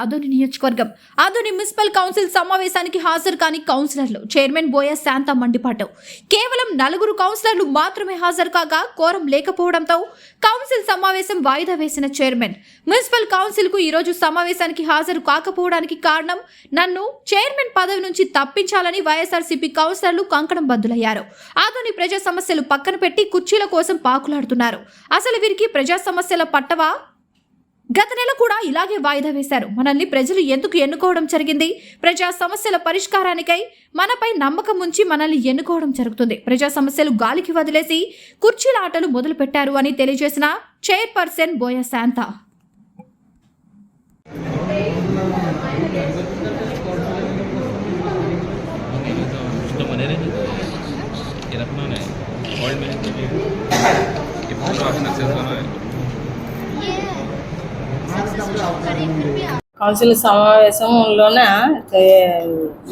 ఆదోని నియోజకవర్గం. Adoni municipal council సమావేశానికి హాజరు కాని కౌన్సిలర్లు చైర్మన్ బోయ శాంత మండిపాటు కేవలం నలుగురు కౌన్సిలర్లు మాత్రమే హాజరు కాగా కోరం లేకపోవడంతో కౌన్సిల్ సమావేశం వాయిదా వేసిన చైర్మన్. మున్సిపల్ కౌన్సిల్కు ఈరోజు సమావేశానికి హాజరు కాకపోవడానికి కారణం నన్ను చైర్మన్ పదవి నుంచి తప్పించాలని వైఎస్ఆర్సీపీ కౌన్సిలర్లు కంకణం బద్దులయ్యారు. ఆదోని ప్రజా సమస్యలు పక్కన పెట్టి కుర్చీల కోసం పాకులాడుతున్నారు. అసలు వీరికి ప్రజా సమస్యల పట్టవా? గత నెల కూడా ఇలాగే వాయిదా వేశారు మనల్ని ప్రజలు ఎందుకు ఎన్నుకోవడం జరిగింది ప్రజా సమస్యల పరిష్కారానికై మనపై నమ్మకం ఉంచి మనల్ని ఎన్నుకోవడం జరుగుతుంది ప్రజా సమస్యలు గాలికి వదిలేసి కుర్చీల ఆటలు మొదలు పెట్టారు అని తెలియజేసిన చైర్పర్సన్ బోయ శాంత उसका बने रहेंगे ये रखना है ऑयल में ये पूरा अपना सेल करना है కౌన్సిల్ సమావేశంలోన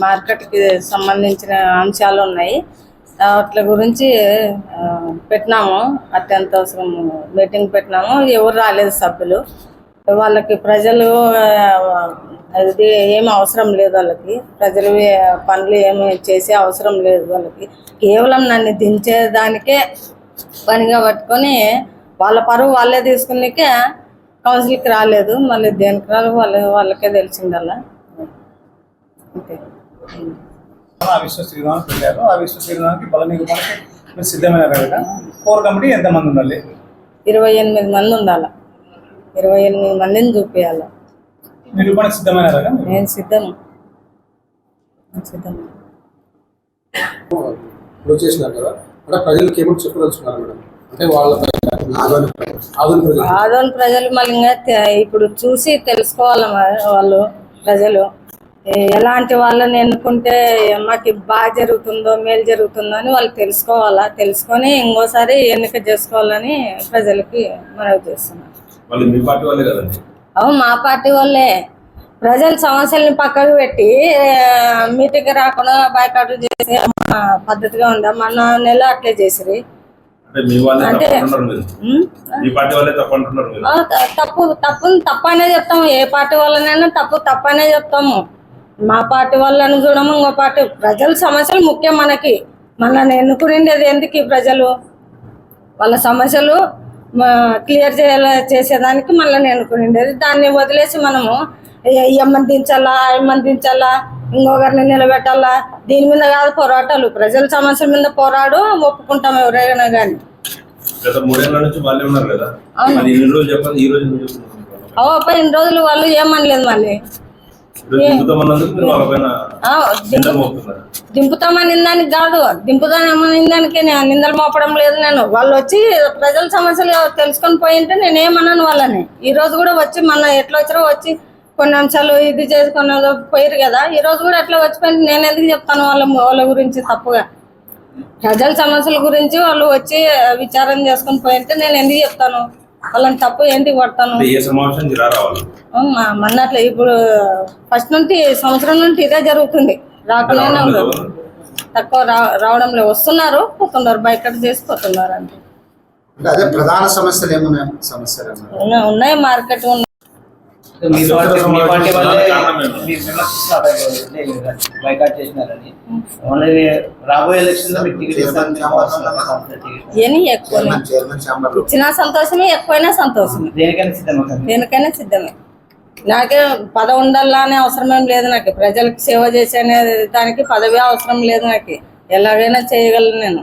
మార్కెట్కి సంబంధించిన అంశాలు ఉన్నాయి. వాటి గురించి పెట్టినాము. అత్యంత అవసరం మీటింగ్ పెట్టినాము. ఎవరు రాలేదు సభ్యులు. వాళ్ళకి ప్రజలు అది ఏమి అవసరం లేదు వాళ్ళకి. ప్రజలు పనులు ఏమి చేసే అవసరం లేదు వాళ్ళకి. కేవలం నన్ను దించేదానికే పనిగా పట్టుకొని వాళ్ళ పరువు వాళ్ళే తీసుకునికే కౌన్సిల్కి రాలేదు మళ్ళీ దేనికి రాదు వాళ్ళ వాళ్ళకే అంతే. మీరు కదా కోర్ కమిటీ ఎంతమంది ఉండాలి? ఇరవై ఎనిమిది మంది ఉండాలి? ఇరవై ఎనిమిది మందిని చూపించాలి నిరూపణకి సిద్ధమైన కదా నేను సిద్ధం. నేను సిద్ధం. ఇప్పుడు చేసినారు కదా. అంటే ప్రజలకు ఏమో చెప్పదలుచుకున్నారు మేడం? అంటే వాళ్ళ ఆధునిక ఆధునిక ప్రజలు. ఆదోని ప్రజలు. మళ్ళీ ఇప్పుడు చూసి తెలుసుకోవాలి వాళ్ళు ప్రజలు. ఎలాంటి వాళ్ళని ఎన్నుకుంటే మాకు బాగా జరుగుతుందో మేలు జరుగుతుందో అని వాళ్ళు తెలుసుకోవాలా? తెలుసుకొని ఇంకోసారి ఎన్నిక చేసుకోవాలని ప్రజలకి మనవి చేస్తున్నారు వాళ్ళు మీ పార్టీ వాళ్ళే కదండి? అవును మా పార్టీ వాళ్ళే. ప్రజల సమస్యల్ని పక్కకు పెట్టి మీటింగ్ రాకుండా బైకాట్ చేసి పద్ధతిగా ఉందా? మన నెల అట్లే చేసిరి అంటే తప్పు తప్పు తప్పనే చెప్తాము. ఏ పార్టీ వాళ్ళనైనా తప్పు తప్పనే చెప్తాము. మా పార్టీ వాళ్ళని చూడము ఇంకో పార్టీ. ప్రజల సమస్యలు ముఖ్యం మనకి. మనల్ని ఎన్నుకునేది ఎందుకు ప్రజలు? వాళ్ళ సమస్యలు క్లియర్ చేయాల చేసేదానికి మనల్ని ఎన్నుకునేది. దాన్ని వదిలేసి మనము ఏమని దించాలా ఏమని దించాలా ఇంకొకరిని నిలబెట్టాలా? దీని మీద కాదు పోరాటాలు. ప్రజల సమస్యల మీద పోరాడు ఒప్పుకుంటాం ఎవరైనా కానీ గత మూడేళ్ళ నుంచి వాళ్ళే ఉన్నారు కదా? అవును. అది ఇన్ని రోజులు చెప్పండి? ఈ రోజు ఎందుకు చెప్తున్నారు? ఓ పై ఇన్ని రోజులు వాళ్ళు ఏమనలేదు మళ్ళీ. ఈరోజు మీరు ఆ, మోపుతున్నారు. దింపుతామని దానికి కాదు. దింపుతామని దానికి నేను నిందలు మోపడం లేదు నేను. వాళ్ళు వచ్చి ప్రజల సమస్యలు తెలుసుకొని పోయింటే నేను ఏమన్నాను వాళ్ళని. ఈ రోజు కూడా వచ్చి మన ఎట్లా వచ్చారో వచ్చి కొన్ని అంశాలు ఇది చేసుకొని పోయారు కదా. ఈ రోజు కూడా ఎట్లా వచ్చిపోయింది. నేను ఎందుకు చెప్తాను వాళ్ళ వాళ్ళ గురించి తప్పుగా? ప్రజల సమస్యల గురించి వాళ్ళు వచ్చి విచారణ చేసుకొని పోయింటే నేను ఎందుకు చెప్తాను? వాళ్ళని తప్పు ఏంటి కొడతాను? అంటే ఏ సమావేశానికి రా రావాలి మ- మన్నట్లే ఇప్పుడు ఫస్ట్ నుండి సంవత్సరం నుండి ఇదే జరుగుతుంది. రాకనే ఉండదు. తక్కువ రావడంలో వస్తున్నారు. పోతున్నారు. బయట చేసి పోతున్నారు అంతే. అంటే అదే ప్రధాన సమస్యలు ఏమున్నాయి? సమస్యలు ఏమన్నా? ఉన్నాయి- ఉన్నాయి. మార్కెట్ ఉన్నాయి మీ పార్టీ మీ పార్టీ వాళ్ళే కారణం ఏంటి? మీరు విమర్శిస్తున్నారు బైకాట్ చేసినారని. ఓన్లీ రాబోయే ఎలక్షన్లో మీకు టికెట్ ఇస్తారని చెప్పి వస్తున్నారు సంస్థ టికెట్. ఏని ఎక్కువ చైర్మన్ చైర్మన్ ఛాంబర్ ఇచ్చినా సంతోషమే ఎక్కువైనా సంతోషమే. దేనికైనా సిద్ధమే? నాకే పదవి ఉండాలా అనే అవసరం ఏం లేదు నాకు. ప్రజలకు సేవ చేసే అనే దానికి పదవి అవసరం లేదు నాకు. ఎలాగైనా చేయగలను నేను.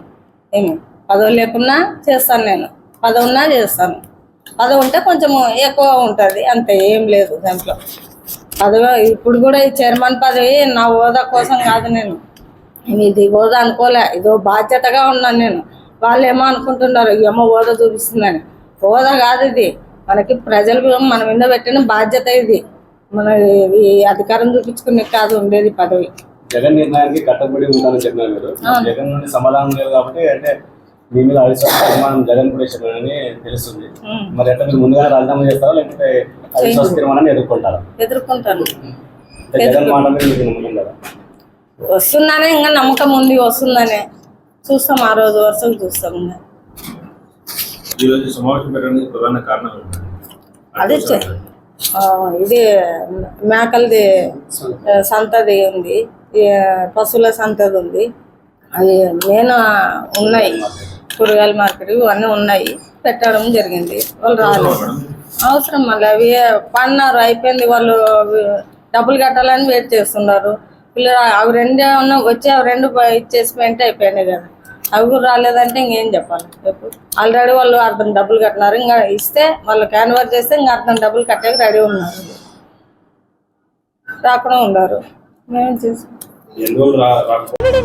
ఏమి? పదవి లేకున్నా చేస్తాను నేను. పదవి ఉన్నా చేస్తాను. పదవి ఉంటే కొంచెం ఎక్కువ ఉంటుంది. అంతే ఏం లేదు దాంట్లో. పదవి ఇప్పుడు కూడా ఈ చైర్మన్ పదవి నా హోదా కోసం కాదు నేను. ఇది హోదా అనుకోలే ఇదో బాధ్యతగా ఉన్నాను నేను. వాళ్ళు ఏమో అనుకుంటున్నారు ఏమో హోదా చూపిస్తుందని. హోదా కాదు ఇది. మనకి ప్రజలు మన మీద పెట్టిన బాధ్యత ఇది. మన ఈ అధికారం చూపించుకునే కాదు ఉండేది పదవి. జగన్ నిర్ణయానికి కట్టుబడి ఉండాలని చెప్పినారు. జగన్ నుండి సమాధానం లేదు కాబట్టి అంటే మీ మీద అవిశ్వాస తీర్మానం జగన్ కూడా తెలుస్తుంది. మరి ఎట్లా మీరు ముందుగా రాజీనామా చేస్తారా లేకపోతే అవిశ్వాస తీర్మానాన్ని ఎదుర్కొంటారా? ఎదుర్కొంటాను. జగన్ మాట మీద మీకు నమ్మకం కదా వస్తుందనే ఇంకా నమ్మకం ఉంది వస్తుందనే. చూస్తాం ఆ రోజు వరుసకు చూస్తాం ఇంకా. ఈ రోజు సమావేశం పెట్టడానికి ప్రధాన కారణం ఏంటి? అదే ఇది మేకలది సంతది ఉంది. పశువుల సంతది ఉంది. అవి నేను ఉన్నాయి. కూరగాయల మార్కెట్ ఇవన్నీ ఉన్నాయి. పెట్టడం జరిగింది. వాళ్ళు రాలేదు. అవసరం మళ్ళీ అవి పడినారు. అయిపోయింది. వాళ్ళు డబ్బులు కట్టాలని వెయిట్ చేస్తున్నారు. పిల్లలు అవి రెండే ఉన్నా వచ్చి అవి రెండు ఇచ్చేసి పెంటే అయిపోయినాయి కదా. అవి కూడా రాలేదంటే ఇంకేం చెప్పాలి? చెప్పు. ఆల్రెడీ వాళ్ళు అర్థం డబ్బులు కట్టినారు. ఇంకా ఇస్తే వాళ్ళు క్యాన్వర్ చేస్తే ఇంకా అర్థం డబ్బులు కట్టాక రెడీ ఉన్నారు. రాకుండా ఉన్నారు. మేము చేసాం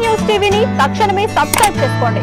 న్యూస్ టీవీని తక్షణమే సబ్స్క్రైబ్ చేసుకోండి.